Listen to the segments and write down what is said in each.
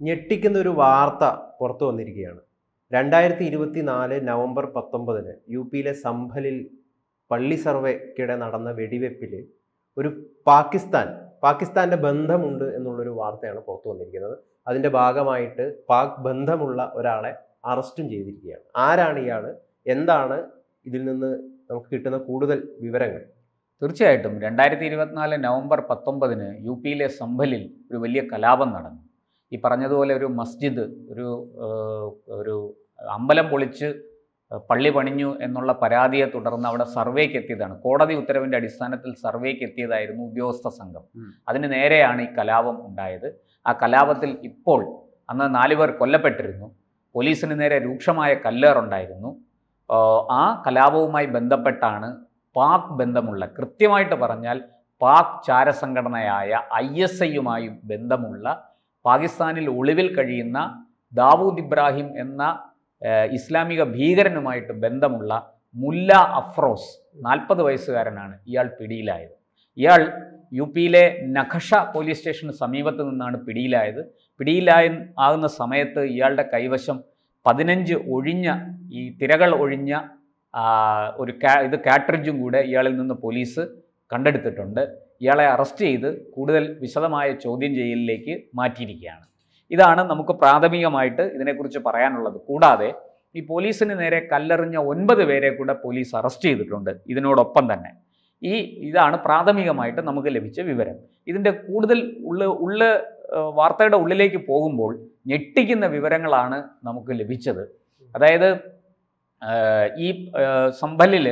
ഞെട്ടിക്കുന്ന ഒരു വാർത്ത പുറത്തു വന്നിരിക്കുകയാണ്. രണ്ടായിരത്തി ഇരുപത്തി നാല് നവംബർ പത്തൊമ്പതിന് യു പിയിലെ സംഭലിൽ പള്ളി സർവേക്കിടെ നടന്ന വെടിവെപ്പിൽ ഒരു പാകിസ്ഥാൻ പാകിസ്ഥാന്റെ ബന്ധമുണ്ട് എന്നുള്ളൊരു വാർത്തയാണ് പുറത്തു വന്നിരിക്കുന്നത്. അതിന്റെ ഭാഗമായിട്ട് പാക് ബന്ധമുള്ള ഒരാളെ അറസ്റ്റും ചെയ്തിരിക്കുകയാണ്. ആരാണ് ഇയാൾ എന്താണ് ഇതിൽ നിന്ന് നമുക്ക് കിട്ടുന്ന കൂടുതൽ വിവരങ്ങൾ? തീർച്ചയായിട്ടും. രണ്ടായിരത്തി ഇരുപത്തിനാല് നവംബർ പത്തൊമ്പതിന് യു പിയിലെ സംഭലിൽ ഒരു വലിയ കലാപം നടന്നു. ഈ പറഞ്ഞതുപോലെ ഒരു മസ്ജിദ് ഒരു ഒരു അമ്പലം പൊളിച്ച് പള്ളി പണിഞ്ഞു എന്നുള്ള പരാതിയെ തുടർന്ന് അവിടെ സർവേക്ക് എത്തിയതാണ്. കോടതി ഉത്തരവിന്റെ അടിസ്ഥാനത്തിൽ സർവേക്ക് എത്തിയതായിരുന്നു ഉദ്യോഗസ്ഥ സംഘം. അതിന് നേരെയാണ് ഈ കലാപം ഉണ്ടായത്. ആ കലാപത്തിൽ ഇപ്പോൾ അന്ന് നാലുപേർ കൊല്ലപ്പെട്ടിരുന്നു. പോലീസിന് നേരെ രൂക്ഷമായ കല്ലേറുണ്ടായിരുന്നു. ആ കലാപവുമായി ബന്ധപ്പെട്ടാണ് പാക് ബന്ധമുള്ള കൃത്യമായിട്ട് പറഞ്ഞാൽ പാക് ചാരസംഘടനയായ ഐ എസ് ഐയുമായി ബന്ധമുള്ള പാകിസ്ഥാനിൽ ഒളിവിൽ കഴിയുന്ന ദാവൂദ് ഇബ്രാഹിം എന്ന ഇസ്ലാമിക ഭീകരനുമായിട്ട് ബന്ധമുള്ള മുല്ല അഫ്രോസ് നാൽപ്പത് വയസ്സുകാരനാണ് ഇയാൾ പിടിയിലായത്. ഇയാൾ യു പിയിലെ നഖഷ പോലീസ് സ്റ്റേഷന് സമീപത്ത് നിന്നാണ് പിടിയിലായത്. പിടിയിലായ ആകുന്ന സമയത്ത് ഇയാളുടെ കൈവശം പതിനഞ്ച് ഒഴിഞ്ഞ ഈ തിരകൾ ഒഴിഞ്ഞ ഒരു ഇത് കാട്രിഡ്ജും കൂടെ ഇയാളിൽ നിന്ന് പോലീസ് കണ്ടെടുത്തിട്ടുണ്ട്. ഇയാളെ അറസ്റ്റ് ചെയ്ത് കൂടുതൽ വിശദമായ ചോദ്യം ചെയ്യലിലേക്ക് മാറ്റിയിരിക്കുകയാണ്. ഇതാണ് നമുക്ക് പ്രാഥമികമായിട്ട് ഇതിനെക്കുറിച്ച് പറയാനുള്ളത്. കൂടാതെ ഈ പോലീസിന് നേരെ കല്ലെറിഞ്ഞ ഒൻപത് പേരെ കൂടെ പോലീസ് അറസ്റ്റ് ചെയ്തിട്ടുണ്ട് ഇതിനോടൊപ്പം തന്നെ. ഈ ഇതാണ് പ്രാഥമികമായിട്ട് നമുക്ക് ലഭിച്ച വിവരം. ഇതിന്റെ കൂടുതൽ ഉള്ള ഉള്ള വാർത്തയുടെ ഉള്ളിലേക്ക് പോകുമ്പോൾ ഞെട്ടിക്കുന്ന വിവരങ്ങളാണ് നമുക്ക് ലഭിച്ചത്. അതായത് ഈ സംഭലിൽ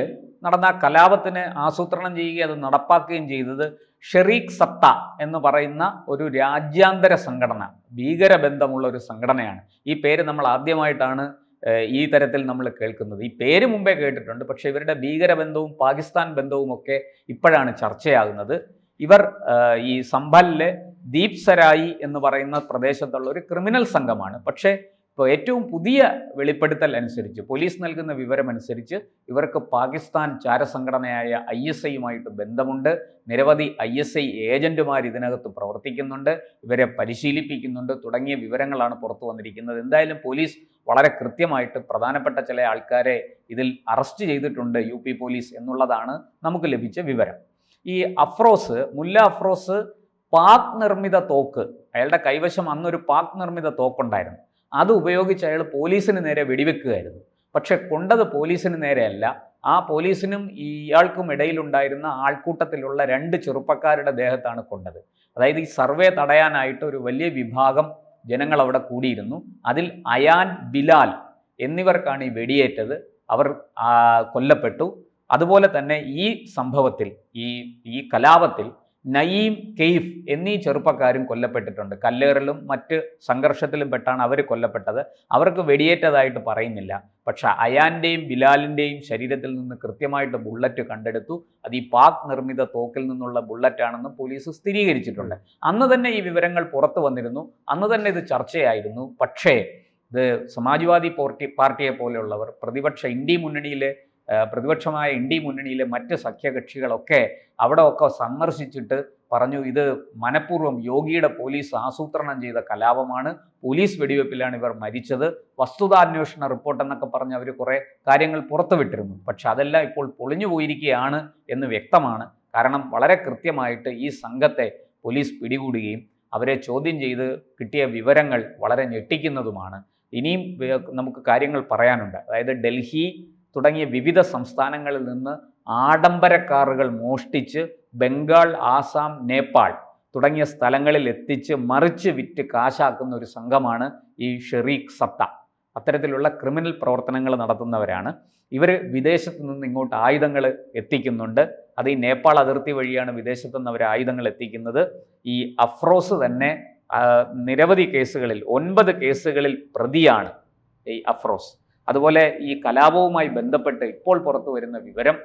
നടന്ന കലാപത്തിന് ആസൂത്രണം ചെയ്യുകയും അത് നടപ്പാക്കുകയും ചെയ്തത് ഷെറീഖ് സത്ത എന്ന് പറയുന്ന ഒരു രാജ്യാന്തര സംഘടന ഭീകര ബന്ധമുള്ള ഒരു സംഘടനയാണ്. ഈ പേര് നമ്മൾ ആദ്യമായിട്ടാണ് ഈ തരത്തിൽ നമ്മൾ കേൾക്കുന്നത്. ഈ പേര് മുമ്പേ കേട്ടിട്ടുണ്ട് പക്ഷേ ഇവരുടെ ഭീകര ബന്ധവും പാകിസ്ഥാൻ ബന്ധവും ഒക്കെ ഇപ്പോഴാണ് ചർച്ചയാകുന്നത്. ഇവർ ഈ സംഭലിലെ ദീപ് സരായി എന്ന് പറയുന്ന പ്രദേശത്തുള്ള ഒരു ക്രിമിനൽ സംഘമാണ്. പക്ഷേ ഇപ്പോൾ ഏറ്റവും പുതിയ വെളിപ്പെടുത്തൽ അനുസരിച്ച് പോലീസ് നൽകുന്ന വിവരമനുസരിച്ച് ഇവർക്ക് പാകിസ്ഥാൻ ചാരസംഘടനയായ ഐ എസ് ഐയുമായിട്ട് ബന്ധമുണ്ട്. നിരവധി ഐ എസ് ഐ ഏജന്റുമാർ ഇതിനകത്ത് പ്രവർത്തിക്കുന്നുണ്ട്. ഇവരെ പരിശീലിപ്പിക്കുന്നുണ്ട്. തുടങ്ങിയ വിവരങ്ങളാണ് പുറത്തു വന്നിരിക്കുന്നത്. എന്തായാലും പോലീസ് വളരെ കൃത്യമായിട്ട് പ്രധാനപ്പെട്ട ചില ആൾക്കാരെ ഇതിൽ അറസ്റ്റ് ചെയ്തിട്ടുണ്ട് യു പി പോലീസ് എന്നുള്ളതാണ് നമുക്ക് ലഭിച്ച വിവരം. ഈ അഫ്രോസ് മുല്ല അഫ്രോസ് പാക് നിർമ്മിത തോക്ക് അയാളുടെ കൈവശം അന്നൊരു പാക് നിർമ്മിത തോക്കുണ്ടായിരുന്നു. അത് ഉപയോഗിച്ച് അയാൾ പോലീസിന് നേരെ വെടിവെക്കുകയായിരുന്നു. പക്ഷെ കൊണ്ടത് പോലീസിന് നേരെയല്ല. ആ പോലീസിനും ഇയാൾക്കും ഇടയിലുണ്ടായിരുന്ന ആൾക്കൂട്ടത്തിലുള്ള രണ്ട് ചെറുപ്പക്കാരുടെ ദേഹത്താണ് കൊണ്ടത്. അതായത് ഈ സർവേ തടയാനായിട്ട് ഒരു വലിയ വിഭാഗം ജനങ്ങൾ അവിടെ കൂടിയിരുന്നു. അതിൽ അയാൻ ബിലാൽ എന്നിവർക്കാണ് ഈ വെടിയേറ്റത്. അവർ കൊല്ലപ്പെട്ടു. അതുപോലെ തന്നെ ഈ സംഭവത്തിൽ ഈ ഈ കലാപത്തിൽ നയീം കെയ്ഫ് എന്നീ ചെറുപ്പക്കാരും കൊല്ലപ്പെട്ടിട്ടുണ്ട്. കല്ലേറിലും മറ്റ് സംഘർഷത്തിലും പെട്ടാണ് അവർ കൊല്ലപ്പെട്ടത്. അവർക്ക് വെടിയേറ്റതായിട്ട് പറയുന്നില്ല. പക്ഷെ അയാന്റെയും ബിലാലിന്റെയും ശരീരത്തിൽ നിന്ന് കൃത്യമായിട്ട് ബുള്ളറ്റ് കണ്ടെടുത്തു. അത് ഈ പാക് നിർമ്മിത തോക്കിൽ നിന്നുള്ള ബുള്ളറ്റാണെന്ന് പോലീസ് സ്ഥിരീകരിച്ചിട്ടുണ്ട്. അന്ന് തന്നെ ഈ വിവരങ്ങൾ പുറത്തു വന്നിരുന്നു. അന്ന് തന്നെ ഇത് ചർച്ചയായിരുന്നു. പക്ഷേ ഇത് സമാജ്വാദി പാർട്ടി പാർട്ടിയെ പോലെയുള്ളവർ പ്രതിപക്ഷ ഇന്ത്യ മുന്നണിയിലെ പ്രതിപക്ഷമായ ഇന്ത്യ മുന്നണിയിലെ മറ്റ് സഖ്യകക്ഷികളൊക്കെ അവിടെ ഒക്കെ സന്ദർശിച്ചിട്ട് പറഞ്ഞു ഇത് മനഃപൂർവം യോഗിയുടെ പോലീസ് ആസൂത്രണം ചെയ്ത കലാപമാണ്. പോലീസ് വെടിവെപ്പിലാണ് ഇവർ മരിച്ചത്. വസ്തുതാന്വേഷണ റിപ്പോർട്ട് എന്നൊക്കെ പറഞ്ഞ് അവർ കുറേ കാര്യങ്ങൾ പുറത്തുവിട്ടിരുന്നു. പക്ഷെ അതെല്ലാം ഇപ്പോൾ പൊളിഞ്ഞു പോയിരിക്കുകയാണ് എന്ന് വ്യക്തമാണ്. കാരണം വളരെ കൃത്യമായിട്ട് ഈ സംഘത്തെ പോലീസ് പിടികൂടുകയും അവരെ ചോദ്യം ചെയ്ത് കിട്ടിയ വിവരങ്ങൾ വളരെ ഞെട്ടിക്കുന്നതുമാണ്. ഇനിയും നമുക്ക് കാര്യങ്ങൾ പറയാനുണ്ട്. അതായത് ഡൽഹി തുടങ്ങിയ വിവിധ സംസ്ഥാനങ്ങളിൽ നിന്ന് ആഡംബര കാറുകൾ മോഷ്ടിച്ച് ബംഗാൾ ആസാം നേപ്പാൾ തുടങ്ങിയ സ്ഥലങ്ങളിൽ എത്തിച്ച് മറിച്ച് വിറ്റ് കാശാക്കുന്ന ഒരു സംഘമാണ് ഈ ഷെറീഖ് സത്ത അത്തരത്തിലുള്ള ക്രിമിനൽ പ്രവർത്തനങ്ങൾ നടത്തുന്നവരാണ്. ഇവർ വിദേശത്ത് നിന്ന് ഇങ്ങോട്ട് ആയുധങ്ങൾ എത്തിക്കുന്നുണ്ട്. അത് ഈ നേപ്പാൾ അതിർത്തി വഴിയാണ് വിദേശത്ത് നിന്ന് അവർ ആയുധങ്ങൾ എത്തിക്കുന്നത്. ഈ അഫ്രോസ് തന്നെ നിരവധി കേസുകളിൽ ഒൻപത് കേസുകളിൽ പ്രതിയാണ് ഈ അഫ്രോസ്. അതുപോലെ ഈ കലാപവുമായി ബന്ധപ്പെട്ട് ഇപ്പോൾ പുറത്തു വരുന്ന വിവരം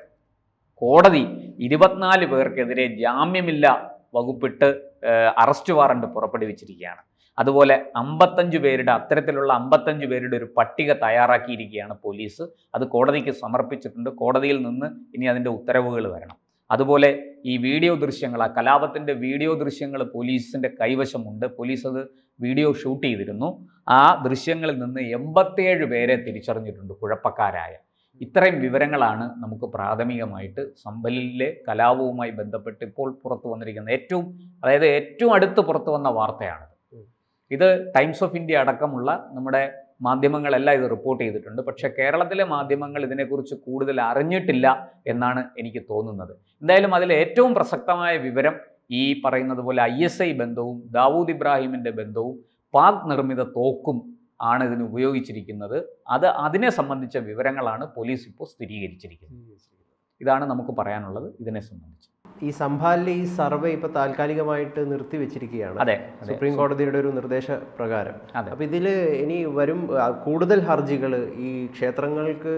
കോടതി ഇരുപത്തിനാല് പേർക്കെതിരെ ജാമ്യമില്ല വകുപ്പിട്ട് അറസ്റ്റ് വാറണ്ട് പുറപ്പെടുവിച്ചിരിക്കുകയാണ്. അതുപോലെ അമ്പത്തഞ്ച് പേരുടെ അത്തരത്തിലുള്ള അമ്പത്തഞ്ച് പേരുടെ ഒരു പട്ടിക തയ്യാറാക്കിയിരിക്കുകയാണ് പോലീസ്. അത് കോടതിക്ക് സമർപ്പിച്ചിട്ടുണ്ട്. കോടതിയിൽ നിന്ന് ഇനി അതിന്റെ ഉത്തരവുകൾ വരണം. അതുപോലെ ഈ വീഡിയോ ദൃശ്യങ്ങൾ ആ കലാപത്തിന്റെ വീഡിയോ ദൃശ്യങ്ങൾ പോലീസിന്റെ കൈവശമുണ്ട്. പോലീസ് അത് വീഡിയോ ഷൂട്ട് ചെയ്തിരുന്നു. ആ ദൃശ്യങ്ങളിൽ നിന്ന് എൺപത്തിയേഴ് പേരെ തിരിച്ചറിഞ്ഞിട്ടുണ്ട് കുഴപ്പക്കാരായ. ഇത്രയും വിവരങ്ങളാണ് നമുക്ക് പ്രാഥമികമായിട്ട് സമ്പലിലെ കലാപവുമായി ബന്ധപ്പെട്ട് ഇപ്പോൾ പുറത്തു വന്നിരിക്കുന്നത്. ഏറ്റവും അതായത് ഏറ്റവും അടുത്ത് പുറത്തു വന്ന വാർത്തയാണ് ഇത് ടൈംസ് ഓഫ് ഇന്ത്യ അടക്കമുള്ള നമ്മുടെ മാധ്യമങ്ങളെല്ലാം ഇത് റിപ്പോർട്ട് ചെയ്തിട്ടുണ്ട്. പക്ഷേ കേരളത്തിലെ മാധ്യമങ്ങൾ ഇതിനെക്കുറിച്ച് കൂടുതൽ അറിഞ്ഞിട്ടില്ല എന്നാണ് എനിക്ക് തോന്നുന്നത്. എന്തായാലും അതിൽ ഏറ്റവും പ്രസക്തമായ വിവരം ഈ പറയുന്നത് പോലെ ഐ എസ് ഐ ബന്ധവും ദാവൂദ് ഇബ്രാഹിമിന്റെ ബന്ധവും പാക് നിർമ്മിത തോക്കും ആണ് ഇതിന് ഉപയോഗിച്ചിരിക്കുന്നത്. അത് അതിനെ സംബന്ധിച്ച വിവരങ്ങളാണ് പോലീസ് ഇപ്പോൾ സ്ഥിരീകരിച്ചിരിക്കുന്നത്. ഇതാണ് നമുക്ക് പറയാനുള്ളത് ഇതിനെ സംബന്ധിച്ച്. ഈ സംഭാലിലെ ഈ സർവേ ഇപ്പൊ താൽക്കാലികമായിട്ട് നിർത്തിവെച്ചിരിക്കുകയാണ് അതെ സുപ്രീം കോടതിയുടെ ഒരു നിർദ്ദേശ പ്രകാരം അതെ. അപ്പൊ ഇതിൽ ഇനി വരും കൂടുതൽ ഹർജികൾ ഈ ക്ഷേത്രങ്ങൾക്ക്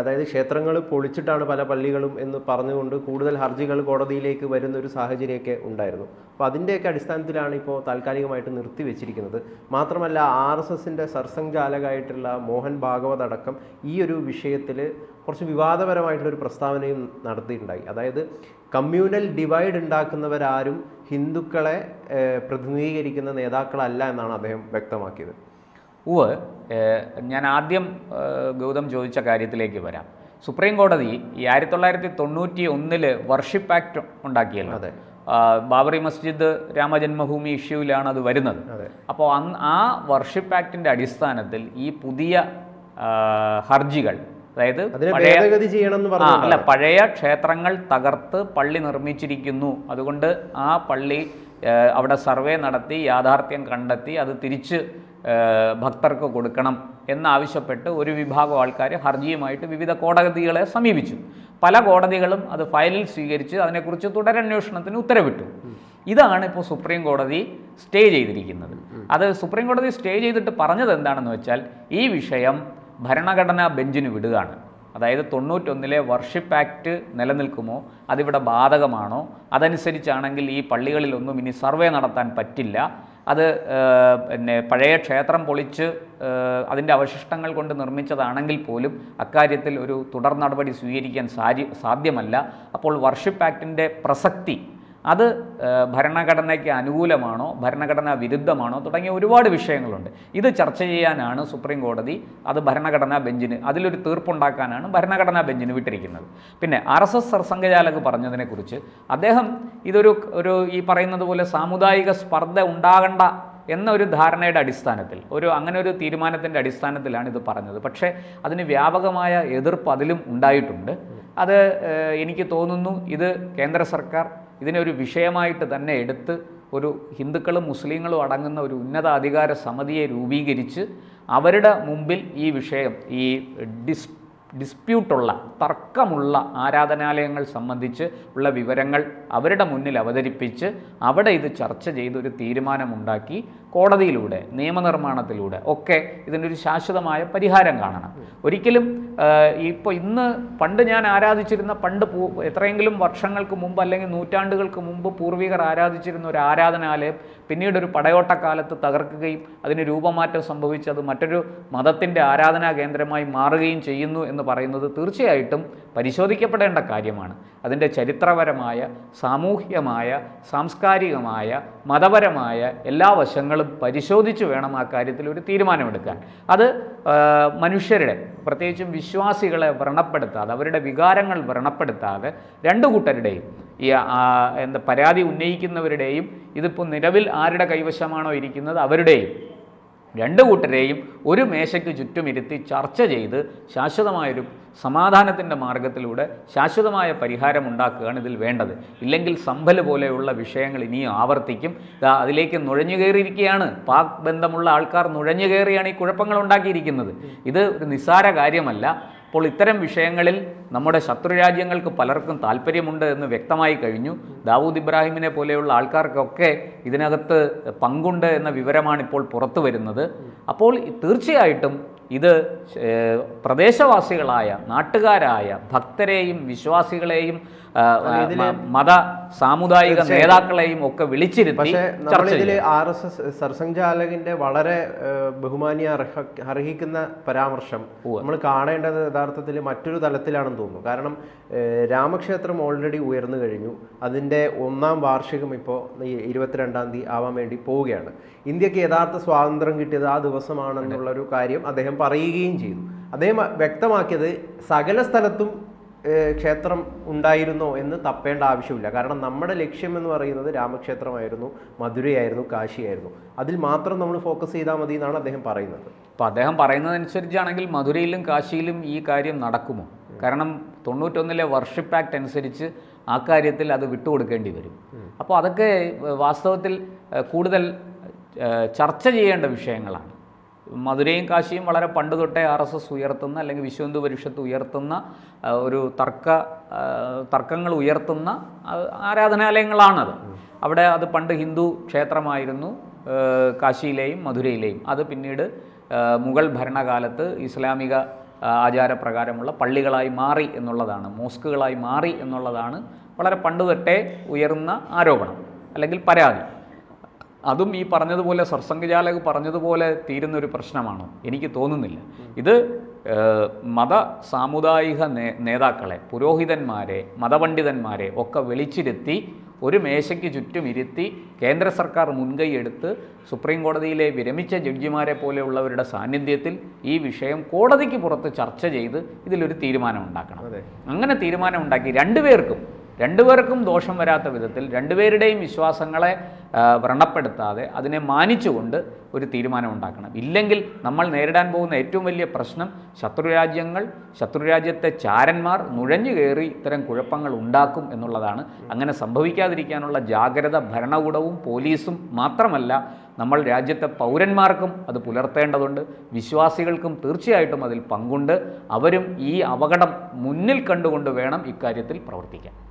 അതായത് ക്ഷേത്രങ്ങൾ പൊളിച്ചിട്ടാണ് പല പള്ളികളും എന്ന് പറഞ്ഞുകൊണ്ട് കൂടുതൽ ഹർജികൾ കോടതിയിലേക്ക് വരുന്ന ഒരു സാഹചര്യമൊക്കെ ഉണ്ടായിരുന്നു. അപ്പോൾ അതിന്റെയൊക്കെ അടിസ്ഥാനത്തിലാണ് ഇപ്പോൾ താൽക്കാലികമായിട്ട് നിർത്തിവെച്ചിരിക്കുന്നത് മാത്രമല്ല ആർ എസ് എസിന്റെ സർസംഘാലകായിട്ടുള്ള മോഹൻ ഭാഗവതടക്കം ഈ ഒരു വിഷയത്തിൽ കുറച്ച് വിവാദപരമായിട്ടുള്ള ഒരു പ്രസ്താവനയും നടത്തിയിട്ടുണ്ടായി. അതായത് കമ്മ്യൂണൽ ഡിവൈഡ് ഉണ്ടാക്കുന്നവരാരും ഹിന്ദുക്കളെ പ്രതിനിധീകരിക്കുന്ന നേതാക്കളല്ല എന്നാണ് അദ്ദേഹം വ്യക്തമാക്കിയത്. ഉവ് ഞാൻ ആദ്യം ഗൗതം ചോദിച്ച കാര്യത്തിലേക്ക് വരാം. സുപ്രീം കോടതി ഈ ആയിരത്തി തൊള്ളായിരത്തി തൊണ്ണൂറ്റി ഒന്നിൽ വർഷിപ്പ് ആക്ട് ഉണ്ടാക്കിയല്ലോ. അതെ. ബാബറി മസ്ജിദ് രാമജന്മഭൂമി ഇഷ്യൂവിലാണ് അത് വരുന്നത്. അപ്പോൾ അന്ന് ആ വർഷിപ്പ് ആക്ടിന്റെ അടിസ്ഥാനത്തിൽ ഈ പുതിയ ഹർജികൾ അതായത് അല്ല പഴയ ക്ഷേത്രങ്ങൾ തകർത്ത് പള്ളി നിർമ്മിച്ചിരിക്കുന്നു. അതുകൊണ്ട് ആ പള്ളി അവിടെ സർവേ നടത്തി യാഥാർത്ഥ്യം കണ്ടെത്തി അത് തിരിച്ച് ഭക്തർക്ക് കൊടുക്കണം എന്നാവശ്യപ്പെട്ട് ഒരു വിഭാഗം ആൾക്കാർ ഹർജിയുമായിട്ട് വിവിധ കോടതികളെ സമീപിച്ചു. പല കോടതികളും അത് ഫയലിൽ സ്വീകരിച്ച് അതിനെക്കുറിച്ച് തുടരന്വേഷണത്തിന് ഉത്തരവിട്ടു. ഇതാണ് ഇപ്പോൾ സുപ്രീം കോടതി സ്റ്റേ ചെയ്തിരിക്കുന്നത്. അത് സുപ്രീം കോടതി സ്റ്റേ ചെയ്തിട്ട് പറഞ്ഞത് എന്താണെന്ന് വെച്ചാൽ ഈ വിഷയം ഭരണഘടനാ ബെഞ്ചിന് വിടുകയാണ്. അതായത് തൊണ്ണൂറ്റൊന്നിലെ വർഷിപ്പ് ആക്ട് നിലനിൽക്കുമോ? അതിവിടെ ബാധകമാണോ? അതനുസരിച്ചാണെങ്കിൽ ഈ പള്ളികളിലൊന്നും ഇനി സർവേ നടത്താൻ പറ്റില്ല. അത് പിന്നെ പഴയ ക്ഷേത്രം പൊളിച്ച് അതിന്റെ അവശിഷ്ടങ്ങൾ കൊണ്ട് നിർമ്മിച്ചതാണെങ്കിൽ പോലും അക്കാര്യത്തിൽ ഒരു തുടർ നടപടി സ്വീകരിക്കാൻ സാധ്യമല്ല. അപ്പോൾ വർഷിപ്പ് ആക്ടിന്റെ പ്രസക്തി അത് ഭരണഘടനയ്ക്ക് അനുകൂലമാണോ ഭരണഘടനാ വിരുദ്ധമാണോ തുടങ്ങിയ ഒരുപാട് വിഷയങ്ങളുണ്ട്. ഇത് ചർച്ച ചെയ്യാനാണ് സുപ്രീം കോടതി അത് ഭരണഘടനാ ബെഞ്ചിന് അതിലൊരു തീർപ്പുണ്ടാക്കാനാണ് ഭരണഘടനാ ബെഞ്ചിന് വിട്ടിരിക്കുന്നത്. പിന്നെ ആർ എസ് എസ് സർസംഘചാലക് പറഞ്ഞതിനെക്കുറിച്ച് അദ്ദേഹം ഇതൊരു ഒരു ഈ പറയുന്നത് പോലെ സാമുദായിക സ്പർദ്ധ ഉണ്ടാകണ്ട എന്നൊരു ധാരണയുടെ അടിസ്ഥാനത്തിൽ ഒരു അങ്ങനെ ഒരു തീരുമാനത്തിന്റെ അടിസ്ഥാനത്തിലാണ് ഇത് പറഞ്ഞത്. പക്ഷേ അതിന് വ്യാപകമായ എതിർപ്പ് അതിലും ഉണ്ടായിട്ടുണ്ട്. അത് എനിക്ക് തോന്നുന്നു ഇത് കേന്ദ്ര സർക്കാർ ഇതിനെ ഒരു വിഷയമായിട്ട് തന്നെ എടുത്ത് ഒരു ഹിന്ദുക്കളും മുസ്ലിങ്ങളും അടങ്ങുന്ന ഒരു ഉന്നതാധികാര സമിതിയെ രൂപീകരിച്ച് അവരുടെ മുമ്പിൽ ഈ വിഷയം ഈ ഡിസ് ഡിസ്പ്യൂട്ടുള്ള തർക്കമുള്ള ആരാധനാലയങ്ങൾ സംബന്ധിച്ച് ഉള്ള വിവരങ്ങൾ അവരുടെ മുന്നിൽ അവതരിപ്പിച്ച് അവിടെ ഇത് ചർച്ച ചെയ്ത് ഒരു തീരുമാനമുണ്ടാക്കി കോടതിയിലൂടെ നിയമനിർമ്മാണത്തിലൂടെ ഒക്കെ ഇതിനൊരു ശാശ്വതമായ പരിഹാരം കാണണം. ഒരിക്കലും ഇപ്പോൾ ഇന്ന് പണ്ട് ഞാൻ ആരാധിച്ചിരുന്ന പണ്ട് എത്രയെങ്കിലും വർഷങ്ങൾക്ക് മുമ്പ് അല്ലെങ്കിൽ നൂറ്റാണ്ടുകൾക്ക് മുമ്പ് പൂർവികർ ആരാധിച്ചിരുന്ന ഒരു ആരാധനാലയം പിന്നീട് ഒരു പടയോട്ടക്കാലത്ത് തകർക്കുകയും അതിന് രൂപമാറ്റം സംഭവിച്ച് അത് മറ്റൊരു മതത്തിന്റെ ആരാധനാ കേന്ദ്രമായി മാറുകയും ചെയ്യുന്നു എന്ന് പറയുന്നത് തീർച്ചയായിട്ടും പരിശോധിക്കപ്പെടേണ്ട കാര്യമാണ്. അതിന്റെ ചരിത്രപരമായ സാമൂഹ്യമായ സാംസ്കാരികമായ മതപരമായ എല്ലാ വശങ്ങളും പരിശോധിച്ച് വേണം ആ കാര്യത്തിൽ ഒരു തീരുമാനമെടുക്കാൻ. അത് മനുഷ്യരുടെ പ്രത്യേകിച്ചും വിശ്വാസികളെ വ്രണപ്പെടുത്താതെ അവരുടെ വികാരങ്ങൾ വ്രണപ്പെടുത്താതെ രണ്ടു കൂട്ടരുടെയും ഈ എന്താ പരാതി ഉന്നയിക്കുന്നവരുടെയും ഇതിപ്പോൾ നിലവിൽ ആരുടെ കൈവശമാണോ ഇരിക്കുന്നത് അവരുടെയും രണ്ടു കൂട്ടരെയും ഒരു മേശയ്ക്ക് ചുറ്റുമിരുത്തി ചർച്ച ചെയ്ത് ശാശ്വതമായൊരു സമാധാനത്തിന്റെ മാർഗത്തിലൂടെ ശാശ്വതമായ പരിഹാരം ഉണ്ടാക്കുകയാണ് ഇതിൽ വേണ്ടത്. ഇല്ലെങ്കിൽ സമ്പൽ പോലെയുള്ള വിഷയങ്ങൾ ഇനിയും ആവർത്തിക്കും. അതിലേക്ക് നുഴഞ്ഞു കയറിയിരിക്കുകയാണ്. പാക് ബന്ധമുള്ള ആൾക്കാർ നുഴഞ്ഞു കയറിയാണ് ഈ കുഴപ്പങ്ങൾ ഉണ്ടാക്കിയിരിക്കുന്നത്. ഇത് ഒരു നിസ്സാര കാര്യമല്ല. അപ്പോൾ ഇത്തരം വിഷയങ്ങളിൽ നമ്മുടെ ശത്രുരാജ്യങ്ങൾക്ക് പലർക്കും താല്പര്യമുണ്ട് എന്ന് വ്യക്തമായി കഴിഞ്ഞു. ദാവൂദ് ഇബ്രാഹിമിനെ പോലെയുള്ള ആൾക്കാർക്കൊക്കെ ഇതിനകത്ത് പങ്കുണ്ട് എന്ന വിവരമാണ് ഇപ്പോൾ പുറത്തു വരുന്നത്. അപ്പോൾ തീർച്ചയായിട്ടും ഇത് പ്രദേശവാസികളായ നാട്ടുകാരായ ഭക്തരെയും വിശ്വാസികളെയും മത സാമുദായിക നേതാക്കളെയും ഒക്കെ വിളിച്ചിരുത്തി ചർച്ചയിൽ ആർ എസ് എസ് സർസംഘചാലകിന്റെ വളരെ ബഹുമാനിയ അർഹിക്കുന്ന പരാമർശം. നമ്മൾ കാണേണ്ടത് യഥാർത്ഥത്തിൽ മറ്റൊരു തലത്തിലാണെന്ന് തോന്നുന്നു. കാരണം രാമക്ഷേത്രം ഓൾറെഡി ഉയർന്നു കഴിഞ്ഞു. അതിന്റെ ഒന്നാം വാർഷികം ഇപ്പോൾ ഇരുപത്തിരണ്ടാം തീയതി ആവാൻ വേണ്ടി പോവുകയാണ്. ഇന്ത്യയ്ക്ക് യഥാർത്ഥ സ്വാതന്ത്ര്യം കിട്ടിയത് ആ ദിവസമാണെന്നുള്ളൊരു കാര്യം അദ്ദേഹം പറയുകയും ചെയ്തു. അദ്ദേഹം വ്യക്തമാക്കിയത് സകല സ്ഥലത്തും ക്ഷേത്രം ഉണ്ടായിരുന്നോ എന്ന് തപ്പേണ്ട ആവശ്യമില്ല. കാരണം നമ്മുടെ ലക്ഷ്യം എന്ന് പറയുന്നത് രാമക്ഷേത്രമായിരുന്നു മധുരയായിരുന്നു കാശിയായിരുന്നു. അതിൽ മാത്രം നമ്മൾ ഫോക്കസ് ചെയ്താൽ മതി എന്നാണ് അദ്ദേഹം പറയുന്നത്. അപ്പോൾ അദ്ദേഹം പറയുന്നതനുസരിച്ചാണെങ്കിൽ മധുരയിലും കാശിയിലും ഈ കാര്യം നടക്കുമോ? കാരണം തൊണ്ണൂറ്റൊന്നിലെ വർഷിപ്പ് ആക്ട് അനുസരിച്ച് ആ കാര്യത്തിൽ അത് വിട്ടുകൊടുക്കേണ്ടി വരും. അപ്പോൾ അതൊക്കെ വാസ്തവത്തിൽ കൂടുതൽ ചർച്ച ചെയ്യേണ്ട വിഷയങ്ങളാണ്. മധുരയും കാശിയും വളരെ പണ്ട് തൊട്ടേ ആർ എസ് എസ് ഉയർത്തുന്ന അല്ലെങ്കിൽ വിശ്വഹിന്ദു പരിഷത്ത് ഉയർത്തുന്ന ഒരു തർക്ക തർക്കങ്ങൾ ഉയർത്തുന്ന ആരാധനാലയങ്ങളാണത്. അവിടെ അത് പണ്ട് ഹിന്ദു ക്ഷേത്രമായിരുന്നു കാശിയിലെയും മധുരയിലെയും. അത് പിന്നീട് മുഗൾ ഭരണകാലത്ത് ഇസ്ലാമിക ആചാരപ്രകാരമുള്ള പള്ളികളായി മാറി എന്നുള്ളതാണ് മോസ്കുകളായി മാറി എന്നുള്ളതാണ് വളരെ പണ്ട് തൊട്ടേ ഉയർന്ന ആരോപണം അല്ലെങ്കിൽ പരാതി. അതും ഈ പറഞ്ഞതുപോലെ സർസംഘചാലക് പറഞ്ഞതുപോലെ തീരുന്ന ഒരു പ്രശ്നമാണോ? എനിക്ക് തോന്നുന്നില്ല. ഇത് മത സാമുദായിക നേ നേതാക്കളെ പുരോഹിതന്മാരെ മതപണ്ഡിതന്മാരെ ഒക്കെ വിളിച്ചിരുത്തി ഒരു മേശയ്ക്ക് ചുറ്റും ഇരുത്തി കേന്ദ്ര സർക്കാർ മുൻകൈയെടുത്ത് സുപ്രീം കോടതിയിലെ വിരമിച്ച ജഡ്ജിമാരെ പോലെയുള്ളവരുടെ സാന്നിധ്യത്തിൽ ഈ വിഷയം കോടതിക്ക് പുറത്ത് ചർച്ച ചെയ്ത് ഇതിലൊരു തീരുമാനം ഉണ്ടാക്കണം. അങ്ങനെ തീരുമാനം ഉണ്ടാക്കി രണ്ടുപേർക്കും രണ്ടുപേർക്കും ദോഷം വരാത്ത വിധത്തിൽ രണ്ടുപേരുടെയും വിശ്വാസങ്ങളെ വ്രണപ്പെടുത്താതെ അതിനെ മാനിച്ചുകൊണ്ട് ഒരു തീരുമാനം ഉണ്ടാക്കണം. ഇല്ലെങ്കിൽ നമ്മൾ നേരിടാൻ പോകുന്ന ഏറ്റവും വലിയ പ്രശ്നം ശത്രുരാജ്യങ്ങൾ ശത്രുരാജ്യത്തെ ചാരന്മാർ നുഴഞ്ഞു കയറി ഇത്തരം കുഴപ്പങ്ങൾ ഉണ്ടാക്കും എന്നുള്ളതാണ്. അങ്ങനെ സംഭവിക്കാതിരിക്കാനുള്ള ജാഗ്രത ഭരണകൂടവും പോലീസും മാത്രമല്ല നമ്മൾ രാജ്യത്തെ പൗരന്മാർക്കും അത് പുലർത്തേണ്ടതുണ്ട്. വിശ്വാസികൾക്കും തീർച്ചയായിട്ടും അതിൽ പങ്കുണ്ട്. അവരും ഈ അപകടം മുന്നിൽ കണ്ടുകൊണ്ട് വേണം ഇക്കാര്യത്തിൽ പ്രവർത്തിക്കാൻ.